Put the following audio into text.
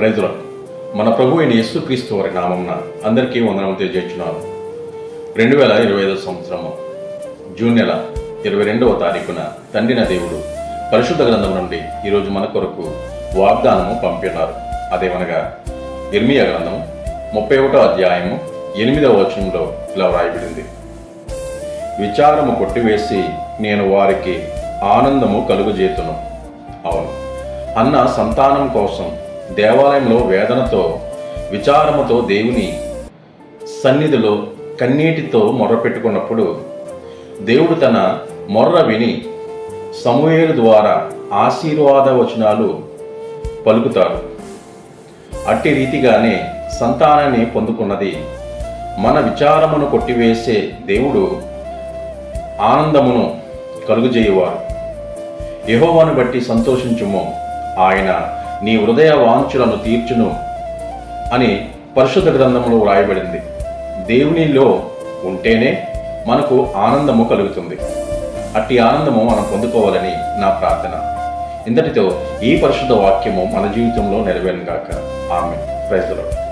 ప్రైజుల మన ప్రభు అయిన యేసుక్రీస్తు వారి నామంన అందరికీ వందనం తెలియజేస్తున్నాను. రెండు వేల ఇరవై ఐదో సంవత్సరము జూన్ నెల ఇరవై రెండవ తారీఖున తండ్రిన దేవుడు పరిశుద్ధ గ్రంథం నుండి ఈరోజు మన కొరకు వాగ్దానము పంపినారు. అదేమనగా ఇర్మియా గ్రంథం ముప్పై ఒకటో అధ్యాయము ఎనిమిదవ వచనంలో ఇలా వ్రాయబడింది. విచారము కొట్టివేసి నేను వారికి ఆనందము కలుగుజేతును. అవును. అన్న సంతానం కోసం దేవాలయంలో వేదనతో విచారముతో దేవుని సన్నిధిలో కన్నీటితో మొర్రపెట్టుకున్నప్పుడు దేవుడు తన మొర్ర విని సమూహేలు ద్వారా ఆశీర్వాద వచనాలు పలుకుతారు అట్టి రీతిగానే సంతానాన్ని పొందుకున్నది. మన విచారమును కొట్టివేసే దేవుడు ఆనందమును కలుగుజేయువారు యహోవాను బట్టి సంతోషించుము. ఆయన నీ హృదయ వాంఛలను తీర్చును అని పరిశుద్ధ గ్రంథంలో వ్రాయబడింది. దేవునిలో ఉంటేనే మనకు ఆనందము కలుగుతుంది. అట్టి ఆనందము మనం పొందుకోవాలని నా ప్రార్థన. ఇంతటితో ఈ పరిశుద్ధ వాక్యము మన జీవితంలో నెరవేరుగాక ఆమె ప్రజలు